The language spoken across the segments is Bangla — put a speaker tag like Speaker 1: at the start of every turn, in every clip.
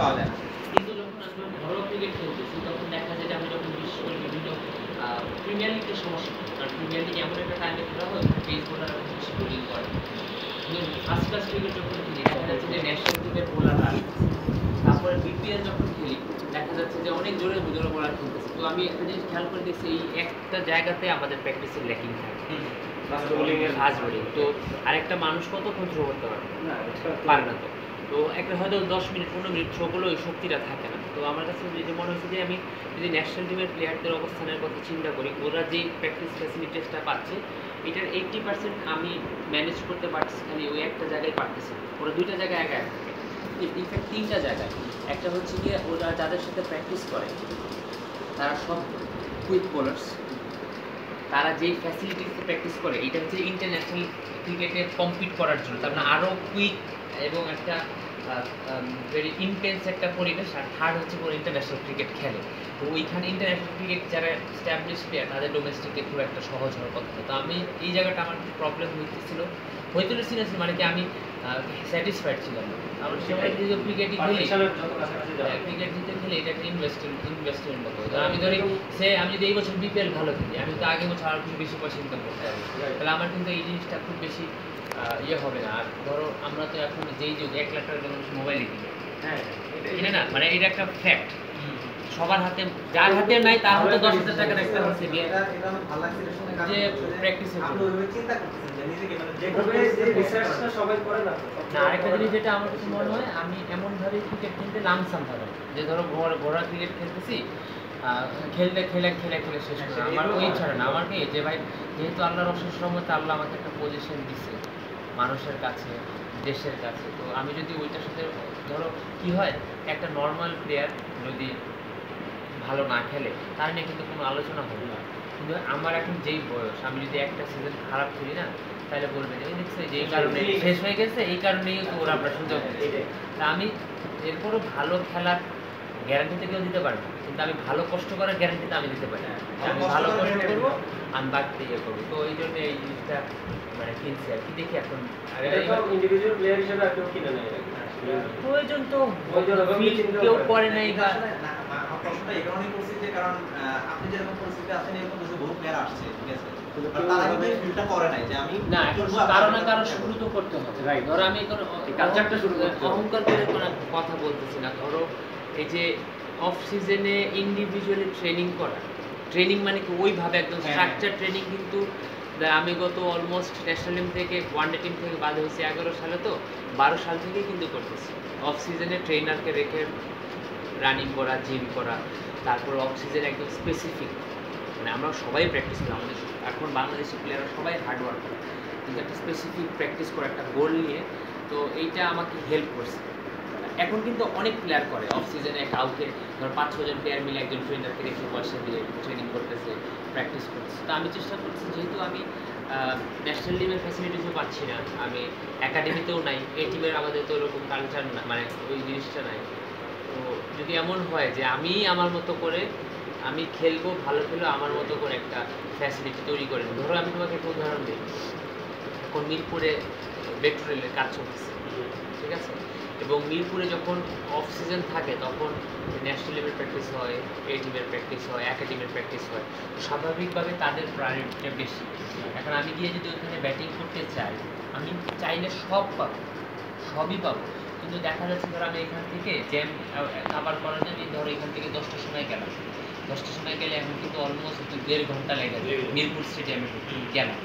Speaker 1: পাওয়া যায়। না
Speaker 2: কিন্তু যখন আসলে ঘরোয়া ক্রিকেট খেলতেছি তখন দেখা যায় যে আমি যখন বিশেষ বিভিন্ন প্রিমিয়ার লিগের সমস্যা কারণ প্রিমিয়ার লিগ এমন একটা টাইমে খেলা হয় পেস বোলাররা বেশি বোলিং করে ফার্স্ট ক্লাস ক্রিকেট যখন খেলি দেখা যাচ্ছে যে ন্যাশনাল টিমের বোলাররা তারপরে বিপিএল যখন খেলি দেখা যাচ্ছে যে অনেক জোরে জোরে বোলার খেলতেছে। তো আমি একটা জিনিস খেয়াল করে দেখছি এই একটা জায়গাতে আমাদের প্র্যাকটিসের ল্যাকিং থাকে। ফাস্ট বোলিং তো আরেকটা মানুষ কতক্ষণ থ্রো করতে পারবে? পারে না তো। তো একটা হয়তো দশ মিনিট, পনেরো মিনিট করলে ওই শক্তিটা থাকে না। তো আমার কাছে যেটা মনে হচ্ছে যে আমি যদি ন্যাশনাল টিমের প্লেয়ারদের অবস্থানের কথা চিন্তা করি, ওরা যে প্র্যাকটিস ফ্যাসিলিটিসটা পাচ্ছে, এটার এইটটি পার্সেন্ট আমি ম্যানেজ করতে পারছি, খালি ওই একটা জায়গায় পারতেছি। ওরা দুইটা জায়গায় একা একা ইনফ্যাক্ট তিনটা জায়গায়। একটা হচ্ছে গিয়ে ওরা যাদের সাথে প্র্যাকটিস করে, তারা সব কুইক বোলার্স তারা যেই ফ্যাসিলিটিসে প্র্যাকটিস করে এটা হচ্ছে ইন্টারন্যাশনাল ক্রিকেটে কম্পিট করার জন্য। তার মানে আরও কুইক এবং একটা ভেরি ইন্টেন্স একটা পরিবেশ আর থার্ড হচ্ছে কোনো ইন্টারন্যাশনাল ক্রিকেট খেলে তো ওইখানে ইন্টারন্যাশনাল ক্রিকেট যারা স্ট্যাবলিশ প্লেয়ার তাদের ডোমেস্টিকে খুব একটা সহজ হওয়ার কথা। তো আমি এই জায়গাটা আমার প্রবলেম হইতেছিল হইতে সিরিয়াসলি মানে কি আমি স্যাটিসফাইড ছিলাম। না। আমার যে ক্রিকেটই খেলি ক্রিকেট জিতে খেলে এটা একটা ইনভেস্টমেন্ট ইনভেস্টমেন্ট মতো আমি ধরি সে আমি যদি এই বছর বিপিএল ভালো খেলি আমি তো আগে বছর আরও কিছু বেশি পয়সা ইনকাম করতে পারব তাহলে আমার কিন্তু এই জিনিসটা খুব বেশি ইয়ে হবে না। আর ধরো আমরা তো এখন যেই যুগ এক লাখ টাকার জন্য মোবাইলে কিনি।
Speaker 1: হ্যাঁ
Speaker 2: না? মানে এটা একটা ফ্যাক্ট সবার হাতে, যার হাতে নাই, তার হাতে দশ হাজার হচ্ছে। যে ভাই, যেহেতু আল্লাহর আল্লাহ আমাকে একটা পজিশন মানুষের কাছে, দেশের কাছে, তো আমি যদি ওইটার সাথে, ধরো কি হয়, একটা নর্মাল প্লেয়ার যদি ভালো না খেলে তার নিয়ে কিন্তু কোনো আলোচনা হবে না। কিন্তু আমার এখন যেই বয়স আমি যদি একটা সিজন খারাপ খেলি না তাহলে বলবে যে "এই দেখছ যে এই কারণে শেষ হয়ে গেছে এই কারণেই তো ওরা আপনার সুযোগ দিচ্ছে।" তা আমি এরপরও ভালো খেলার গ্যারান্টিতে কেউ দিতে পারবে কিন্তু আমি ভালো কষ্ট করার গ্যারান্টিতে আমি দিতে পারি আমি ভালো কষ্ট করব আমি বাড়তে ইয়ে করব। তো এই জন্য এই জিনিসটা মানে কিনছি আর কি দেখি এখন। আর
Speaker 3: এটা
Speaker 2: এইবার
Speaker 3: তো ইন্ডিভিজুয়াল প্লেয়ার হিসেবে আর কেউ কিনে নেয়
Speaker 2: প্রয়োজন তো কেউ করে। নাই বা
Speaker 1: প্রশ্নটা এই কারণেই করছি যে কারণ আপনি যেরকম পরিস্থিতি আছেন এরকম কিছু বহু প্লেয়ার আসছে ঠিক আছে আমি
Speaker 2: না
Speaker 1: করব,
Speaker 2: কারও
Speaker 1: আপনার
Speaker 2: না কারও
Speaker 1: করতে
Speaker 2: শুরু
Speaker 1: হবে।
Speaker 2: তো করতে হবে
Speaker 3: Right.
Speaker 2: ধরো আমি কোনো
Speaker 3: এই কালচারটা শুরু করতে হবে।
Speaker 2: অহংকার করে কথা বলতেছি না ধরো এই যে অফ সিজনে ইন্ডিভিজুয়ালি ট্রেনিং করা ট্রেনিং মানে কি ওইভাবে একদম। স্ট্রাকচার ট্রেনিং কিন্তু আমি গত অলমোস্ট ন্যাশনাল টিম থেকে ওয়ান ডে টিম থেকে বাদ হয়েছি এগারো সালে তো বারো সাল থেকেই কিন্তু করতেছি অফ সিজনে ট্রেনারকে রেখে রানিং করা জিম করা, তারপর অক্সিজেন সিজন একদম স্পেসিফিক মানে আমরা সবাই প্র্যাকটিস করি, আমাদের এখন বাংলাদেশি প্লেয়াররা সবাই হার্ডওয়ার্ক করে কিন্তু একটা স্পেসিফিক প্র্যাকটিস করে একটা গোল নিয়ে, তো এইটা আমাকে হেল্প করছে। এখন কিন্তু অনেক প্লেয়ার করে অফ সিজনে কাউকে, ধর পাঁচ ছজন প্লেয়ার মিলে একজন ট্রেনারকে রেখে পয়সা দিয়ে ট্রেনিং করতেছে প্র্যাকটিস করতেছে। তো আমি চেষ্টা করছি, যেহেতু আমি ন্যাশনাল টিমের ফ্যাসিলিটিসও পাচ্ছি না, আমি একাডেমিতেও নাই এই টিমের আমাদের তো ওরকম কালচার না মানে ওই জিনিসটা নাই। তো যদি এমন হয় যে আমি আমার মতো করে আমি খেলব, ভালো খেলব আমার মতো করে একটা ফ্যাসিলিটি তৈরি করে নেব। ধরো আমি তোমাকে একটা উদাহরণ দিই। এখন মিরপুরে মেট্রো রেলের কাজ চলতেছে, ঠিক আছে? এবং মিরপুরে যখন অফ সিজন থাকে, তখন ন্যাশনাল লেভেল প্র্যাকটিস হয় এ টিমের প্র্যাকটিস হয় একাডেমির প্র্যাকটিস হয়। স্বাভাবিকভাবে তাদের প্রায়োরিটিটা বেশি। এখন আমি গিয়ে যদি ওখানে ব্যাটিং করতে চাই, আমি চাইলে সব পাবো, সবই পাবো। কিন্তু দেখা যাচ্ছে ধর আমি এখান থেকে জ্যাম কাবার করার জন্য ধরো এখান থেকে দশটার সময় গেলাম। দশটার সময় গেলে এখন কিন্তু অলমোস্ট দেড় ঘণ্টা লেগে যাবে। মিরপুর স্টেডিয়ামে গেলাম।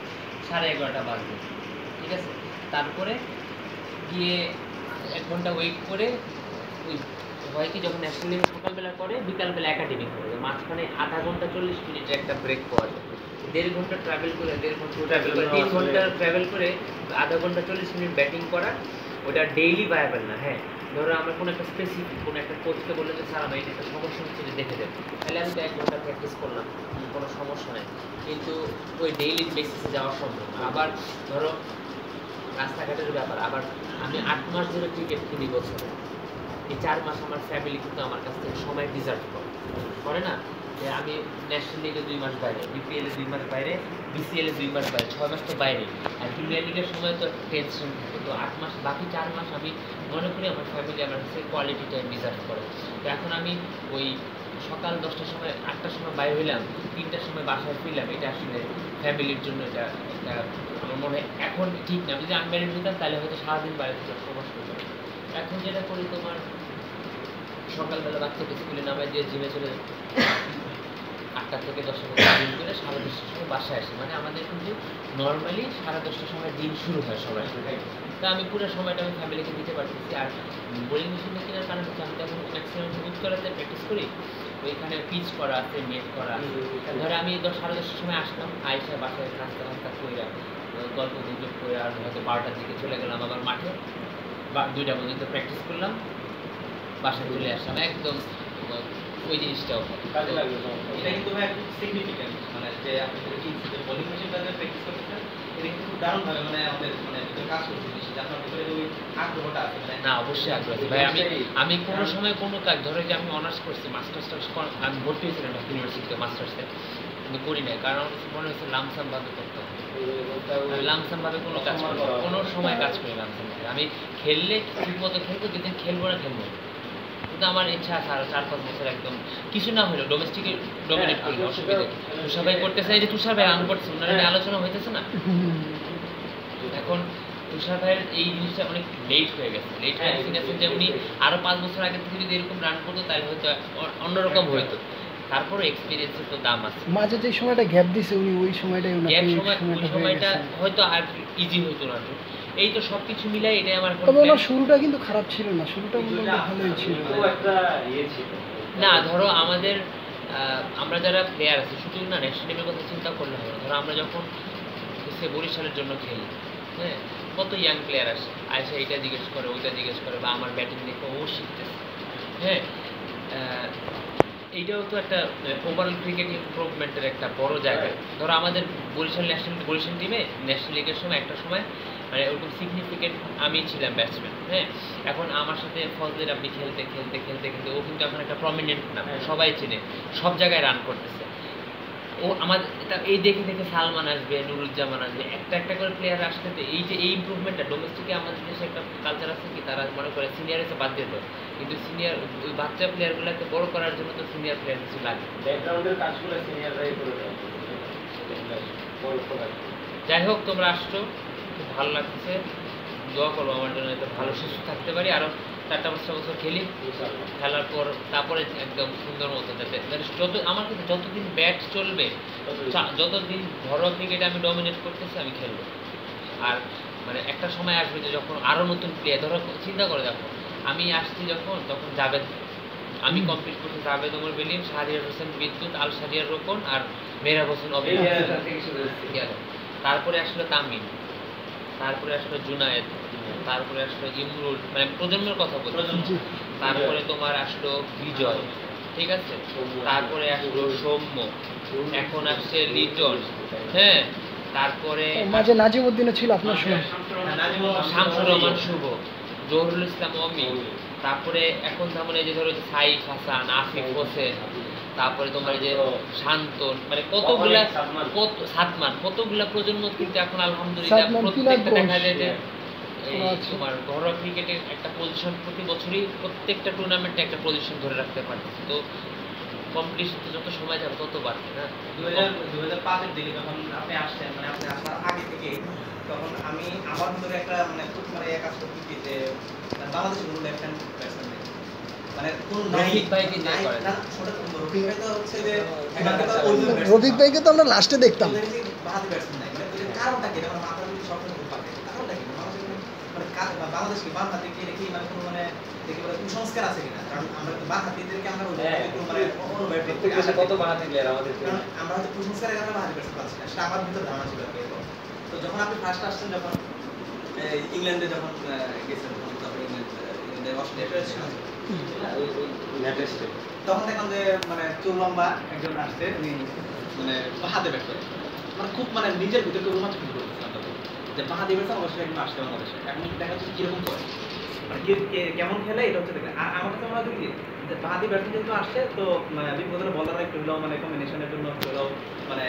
Speaker 2: সাড়ে এগারোটা বাজবে ঠিক আছে? তারপরে গিয়ে এক ঘণ্টা ওয়েট করে ওই হয় কি যখন ন্যাশনাল লিগ সকালবেলা করে বিকালবেলা একাডেমি করে। মাঝখানে আধা ঘণ্টা চল্লিশ মিনিটের একটা ব্রেক পাওয়া যায়। দেড় ঘণ্টা ট্রাভেল করে দেড় ঘণ্টা ট্রাভেল করে তিন ঘণ্টা ট্রাভেল করে আধা ঘণ্টা চল্লিশ মিনিট ব্যাটিং করা ওটা ডেইলি ভায়াবল না হ্যাঁ। ধরো আমার কোনো একটা স্পেসিফিক কোনো একটা কোচকে বলল যে, স্যার, আমার এটা একটা সমস্যা হচ্ছে যে দেখে দেন তাহলে আমি তো এক ঘণ্টা প্র্যাকটিস করলাম কোনো সমস্যা নেই। কিন্তু ওই ডেইলি বেসিসে যাওয়া সম্ভব আবার ধরো, রাস্তাঘাটের ব্যাপার, আবার আমি আট মাস ধরে ক্রিকেট খেলি বছরে। এই চার মাস আমার ফ্যামিলি কিন্তু আমার কাছ থেকে সময় ডিজার্ভ করে না? যে আমি ন্যাশনাল লিগে দুই মাস বাইরে বিপিএল দুই মাস বাইরে বিসিএল দুই মাস বাইরে, ছয় মাস তো বাইরে। আর প্রিমিয়ার লিগের সময় তো টেনশন থাকে, তো আট মাস, বাকি চার মাস আমি মনে করি আমার ফ্যামিলি আমার কাছে কোয়ালিটি টাইম ডিজার্ভ করে। তো এখন আমি ওই সকাল দশটার সময়, আটটার সময় বাইরে হইলাম, তিনটার সময় বাসায় ফিরলাম, এটা আসলে ফ্যামিলির জন্য এটা একটা আমার মনে হয় এখন ঠিক না। যদি আনম্যারিড হইতাম, তাহলে হয়তো সারাদিন বাইরে থেকে প্রকাশ করতাম। এখন যেটা করি তোমার, সকালবেলা বাচ্চাকে স্কুলে নামায় দিয়ে জিমে চলে। আটটা থেকে দশটা জিম করে সাড়ে দশটার সময় বাসায় আসি। মানে আমাদের কিন্তু নর্মালি সাড়ে দশটার সময় দিন শুরু হয় সবাই তা আমি পুরো সময়টা আমি ফ্যামিলিকে দিতে পারতেছি। আর বোলিং মেশিনটা কেনার কারণ হচ্ছে আমি তখন ম্যাক্সিমাম উত্তরাতে প্র্যাকটিস করি। ওইখানে পিচ করা আছে মেট করা ধরো আমি দশ সাড়ে দশটার সময় আসলাম, আইসা বাসায় নাস্তা নাস্তা কইরা গল্প গুজব করে আর হয়তো বারোটার দিকে চলে গেলাম আবার মাঠে। দুইটা পর্যন্ত প্র্যাকটিস করলাম। বাসায় চলে আসলাম, একদম ওই জিনিসটাও
Speaker 3: কাজে লাগবে
Speaker 1: এটা কিন্তু ভাই খুব সিগনিফিক্যান্ট মানে যে আপনি যে কিনছি যে বোলিং মেশিনটা যে প্র্যাকটিস করতেছেন এটা কিন্তু খুব মানে আমাদের মানে ভিতরে কাজ করছে জিনিসটা আপনার ভিতরে ওই আগ্রহটা আছে মানে
Speaker 2: না অবশ্যই আগ্রহ আছে। ভাই আমি আমি কোনো সময় কোনো কাজ ধরো যে আমি অনার্স করছি মাস্টার্স আমি ভর্তি হয়েছিলাম ইউনিভার্সিটিতে মাস্টার্সে কিন্তু করি কারণ মনে হয়েছে লামসাম ভাবে করতে হবে। আমি লামসাম ভাবে কোনো কাজ করি কোনো সময় কাজ করি লামসাম ভাবে আমি খেললে ঠিক মতো খেলব যেদিন খেলব না খেলব। না। কিন্তু আমার ইচ্ছা আছে চার পাঁচ বছর একদম কিছু না হলেও ডোমেস্টিকে ডমিনেট করি
Speaker 3: হ্যাঁ,
Speaker 2: অসুবিধা? তুষার ভাই করতেছে এই যে তুষার ভাই রান করছে ওনার নিয়ে আলোচনা হইতেছে না? এখন তুষার ভাইয়ের এই জিনিসটা অনেক লেট হয়ে গেছে লেট হয়ে গেছে the sense যে উনি আরও পাঁচ বছর আগে থেকে যদি এরকম রান করতো তাহলে হয়তো অন্যরকম হইতো। তারপরে এক্সপিরিয়েন্সের তো দাম আছে।
Speaker 4: মাঝে যে সময়টা গ্যাপ দিছে উনি ওই সময়টাই
Speaker 2: গ্যাপ সময় ওই
Speaker 4: সময়টা হয়ে
Speaker 2: হয়তো আর ইজি হইতো না। এই তো সবকিছু মিলাই এটাই আমার
Speaker 4: তবে ওনার শুরুটা কিন্তু খারাপ ছিল না শুরুটা মোটামুটি ভালোই ছিল।
Speaker 3: ও একটা ইয়ে ছিল।
Speaker 2: না ধরো আমাদের আমরা যারা প্লেয়ার আছি শুধু না ন্যাশনাল টিমের কথা চিন্তা করলে হবে ধরো আমরা যখন সে বরিশালের জন্য খেলি হ্যাঁ কত ইয়াং প্লেয়ার আসে? আয়সা এটা জিজ্ঞেস করে ওইটা জিজ্ঞেস করে বা আমার ব্যাটিং দেখে ও শিখতেছে হ্যাঁ। আহ, এইটাও তো একটা ওভারঅল ক্রিকেট ইমপ্রুভমেন্টের একটা বড় জায়গা। ধরো আমাদের বরিশাল ন্যাশনাল বরিশাল টিমে ন্যাশনাল লিগের সময় একটা সময় মানে ওরকম সিগনিফিকেন্ট আমি ছিলাম ব্যাটসম্যান হ্যাঁ? এখন আমার সাথে ফজলের আপনি খেলতে খেলতে খেলতে খেলতে ও কিন্তু এখন একটা প্রমিনেন্ট নাম
Speaker 3: হ্যাঁ।
Speaker 2: সবাই চেনে সব জায়গায় রান করতেছে। ও আমাদের এটা এই দেখে দেখে সালমান আসবে নুরুজ্জামান আসবে একটা একটা করে প্লেয়ার আসতে এই যে এই ইমপ্রুভমেন্টটা ডোমেস্টিকে আমাদের দেশে একটা কালচার আছে কি তারা মনে করে সিনিয়র এসে বাদ দিয়ে কিন্তু সিনিয়র ওই বাচ্চা প্লেয়ারগুলোকে বড় করার জন্য তো সিনিয়র প্লেয়ার কিছু লাগে।
Speaker 3: ব্যাকগ্রাউন্ডের কাজগুলো সিনিয়ররাই করে দেয়। বড় করার
Speaker 2: যাই হোক তোমরা আসছো। খুব ভালো লাগছে। দোয়া করব আমার জন্য যাতে ভালো সুস্থ থাকতে পারি। আরও চারটা পাঁচটা বছর খেলি। খেলার পর তারপরে একদম সুন্দর মতো যাতে যাতে যত আমার কাছে যতদিন ব্যাট চলবে যতদিন ঘরোয়া ক্রিকেটে আমি ডমিনেট করতেছি আমি খেলব। আর মানে একটা সময় আসবে যে যখন আরও নতুন প্লেয়ার ধরো চিন্তা করে দেখো আমি আসছি যখন তখন জাভেদ। আমি কমপ্লিট করছি জাভেদ ওমর বেলিম শাহরিয়ার হোসেন বিদ্যুৎ আল শাহরিয়ার রোকন আর মেহরাব হোসেন অভিনয়। তারপরে আসলো তামিম। তারপরে আসলো জুনায়েদ তারপরে আসলো ইমরুল মানে প্রজন্মের কথা বলছি। তারপরে তোমার আসলো বিজয় ঠিক আছে? তারপরে আসলো সৌম্য এখন আসছে লিটন হ্যাঁ? তারপরে
Speaker 4: মাঝে নাজিমউদ্দিনও ছিল আপনার সময়
Speaker 2: শামসুর রহমান শুভ। জহুরুল ইসলাম অমি তারপরে এখন যেমন এই যে ধরো সাইফ হাসান আফিফ হোসেন তারপরে তোমার যে শান্তন মানে কতগুলা। কত সাতমান কতগুলা প্রজন্ম কিন্তু এখন আলহামদুলিল্লাহ প্রত্যেকটা দেখা যায় যে
Speaker 4: আচ্ছা।
Speaker 2: তোমার ঘরোয়া ক্রিকেটের একটা পজিশন প্রতি বছরই প্রত্যেকটা টুর্নামেন্টে একটা পজিশন ধরে রাখতে পারছে তো কম্পিটিশন যত সময় যাবে তত বাড়ছে না?
Speaker 1: দু হাজার পাঁচের দিকে যখন আপনি আসছেন মানে আপনি আসার আগে থেকে তখন আমি আমার ভিতরে একটা মানে খুব মানে কাজ করতে যে বাংলাদেশের কোনো লেফট হ্যান্ড ব্যাটসম্যান
Speaker 2: রফিক ভাই কি
Speaker 1: নাই,
Speaker 2: করে?
Speaker 1: না, ওটা তো রফিক
Speaker 4: ভাইকে তো আমরা লাস্টে দেখতাম।
Speaker 1: মানে মানে বাম হাতে কি মানে কোনো মানে দেখি বলে কুসংস্কার আছে কিনা? কারণ আমরা তো বাম হাতিদেরকে আমরা ওই
Speaker 3: হ্যাঁ।
Speaker 1: একটু মানে
Speaker 3: প্রত্যেক দেশে কত বাহাতি প্লেয়ার আমাদের
Speaker 1: আমরা হয়তো কুসংস্কারের কারণে বাহাতি ব্যাটসম্যান পাচ্ছি না। সেটা আমার ভিতর ধারণা ছিল তো যখন আপনি ফার্স্ট আসছেন যখন ইংল্যান্ডে যখন আহ, গেছেন তখন ইংল্যান্ডে অস্ট্রেলিয়া তখন মানে মানে মানে মানে নিজের ভিতরে দেখা যাচ্ছে মানে কেমন খেলে, এটা হচ্ছে দেখেন। আর মনে হয় কি, যে আসছে, তো মানে বিপদের বলার একটু হলেও মানে কম্বিনেশনের জন্য মানে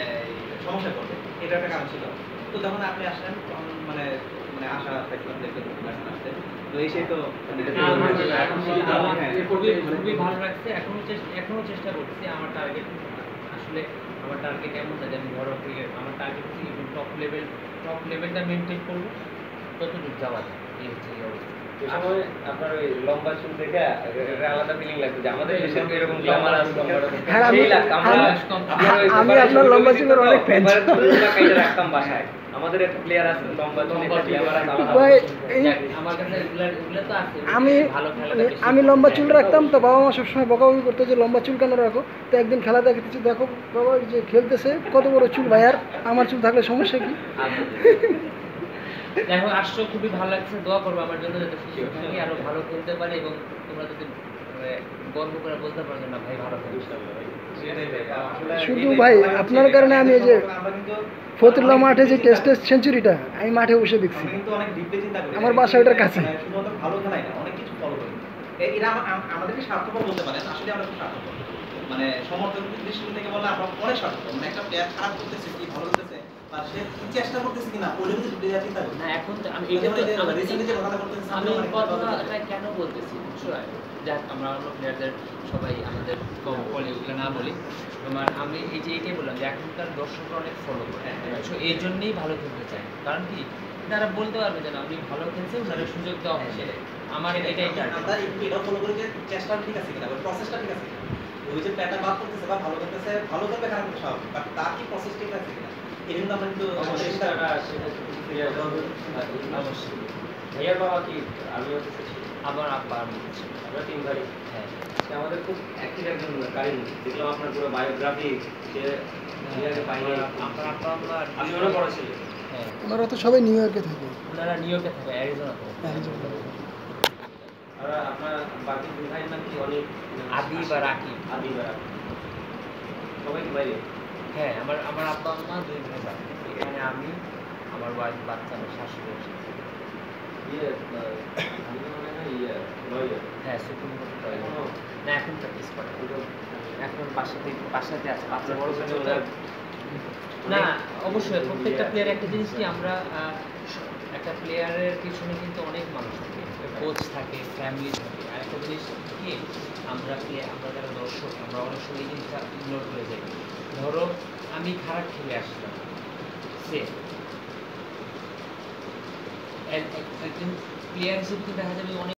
Speaker 1: সমস্যা করবে এটা একটা কারণ ছিল। তো যখন আপনি আসলেন তখন মানে মানে আশা দেখলাম আসছে তো এই সেই তো
Speaker 2: আমার
Speaker 1: এখন
Speaker 2: আমার খুবই ভালো লাগছে এখনও চেষ্টা এখনও চেষ্টা করছি আমার টার্গেট আসলে আমার টার্গেট এমন না যে আমি ঘরোয়া ক্রিকেট আমার টার্গেট হচ্ছে টপ লেভেল টপ লেভেলটা মেনটেন করব ততটুকু যাওয়া যায়। এই হচ্ছে এই অবস্থা।
Speaker 3: সময় আপনার ওই লম্বা চুল দেখে আলাদা ফিলিং লাগতো যে আমাদের দেশে এরকম গ্ল্যামার আছে
Speaker 4: আমি-
Speaker 3: সেই লাগতো আমরা
Speaker 4: আমি-
Speaker 3: আপনার ওই
Speaker 4: আমি
Speaker 3: ব্যাপারে
Speaker 4: আপনার
Speaker 3: ছবি
Speaker 4: লম্বা চুলের অনেক
Speaker 3: কেটে রাখতাম বাসায়। আমাদের একটা প্লেয়ার আছে লম্বা
Speaker 4: আমি আমি লম্বা চুল রাখতাম তো বাবা মা সবসময় বকাবকি করতো যে লম্বা চুল কেন রাখো? তো একদিন খেলা দেখতেছি দেখো বাবা ওই যে খেলতেছে কত বড় চুল ভাই আর আমার চুল থাকলে সমস্যা কি?
Speaker 2: আচ্ছা। যাই হোক আসছো খুবই ভালো লাগছে। দোয়া করব আমার জন্য যাতে সুস্থ থাকি আরও ভালো খেলতে পারি এবং তোমরা যদি মানে গর্ব করে বলতে পারো না ভাই ভালো খেলিস
Speaker 1: সেটাই ভাই, আসলে
Speaker 4: শুধু ভাই, আপনার কারণে আমি এই যে ফতুল্লা মাঠে যে টেস্ট টেস্ট সেঞ্চুরিটা আমি মাঠে বসে দেখছি।
Speaker 1: আমরা কিন্তু অনেক ডিপলি চিন্তা করি
Speaker 4: আমার বাসা ওটার কাছে।
Speaker 1: মানে ভালো খেলাই না অনেক কিছু ফলো করি এরা আমাদেরকে স্বার্থপর বলতে পারেন আসলে আমরা স্বার্থপর মানে সমর্থক দৃষ্টিকোণ থেকে বললে আমরা অনেক স্বার্থপর মানে একটা প্লেয়ার খারাপ করতেছে কি ভালো
Speaker 2: আমি
Speaker 1: এই যে
Speaker 2: তো আমি
Speaker 1: recently যে কথাটা বলতেছি,
Speaker 2: আমি
Speaker 1: আমরা অনেক কথা
Speaker 2: কথাটা
Speaker 1: বলতেছি।
Speaker 2: কেন বলতেছি যাক আমরা অন্য প্লেয়ারদের সবাই আমাদের কলি ওগুলো না বলি। তোমার আমি এই যে এটাই বললাম যে এখনকার দর্শকরা অনেক ফলো করে। বুঝছ? এই জন্যই ভালো খেলতে চায়। কারণ কি? তারা বলতে পারবে যে উনি ভালো খেলছে ওনারা সুযোগ দেওয়া আমার এটাই target।
Speaker 1: আমরা যে চেষ্টা ঠিক আছে প্রসেসটা ঠিক আছে ওই যে প্ল্যানটা বাদ করতেছে বা ভালো করতেছে ভালো করবে খারাপ করতে স্বাভাবিক বাট তার কি প্রসেস ঠিক আছে কিনা? এটা কিন্তু আমরা কিন্তু
Speaker 3: ভাইয়ার বাবা কি? ছিল
Speaker 2: আবার আব্বা আমি।
Speaker 3: আমরা তিন ভাই।
Speaker 2: হ্যাঁ।
Speaker 3: সে আমাদের খুব অ্যাক্টিভ একজন কারিম দেখলাম আপনার পুরো বায়োগ্রাফি সে পাইনি
Speaker 2: আমার আব্বা আম্মা
Speaker 3: আমি অনেক বড় ছিল।
Speaker 2: হ্যাঁ।
Speaker 4: ওনারা তো সবাই নিউ ইয়র্কে থাকে।
Speaker 2: ওনারা নিউ ইয়র্কে থাকে অ্যারিজোনাতে
Speaker 3: আর আপনার বাকি দুই ভাইয়ের নাম কি অনেক
Speaker 2: আদি বা রাকিব
Speaker 3: আদি বা সবাই কি বাইরে?
Speaker 2: হ্যাঁ আমার আমার আব্বা আম্মা দুই ভাই বাড়ি এখানে আমি আমার ওয়াইফ বাচ্চা আমার শাশুড়ি আছে।
Speaker 3: ইয়ে মনে হয় ইয়ে
Speaker 2: হ্যাঁ সুপ্রিম কোর্ট না এখন প্র্যাকটিস করে। এখন বাসাতে বাসাতে আছে বাচ্চা বড় ছোট না অবশ্যই প্রত্যেকটা প্লেয়ার একটা জিনিস কি আমরা একটা প্লেয়ারের পিছনে কিন্তু অনেক মানুষ থাকে। কোচ থাকে ফ্যামিলি থাকে। আর একটা জিনিস কি, আমরা কি, আমরা যারা দর্শক, আমরা অনেক সময় এই জিনিসটা ইগনোর করে যাই। ধরো, আমি খারাপ খেলে আসলাম। সে একজন প্লেয়ার হিসেবে দেখা যাবে অনেক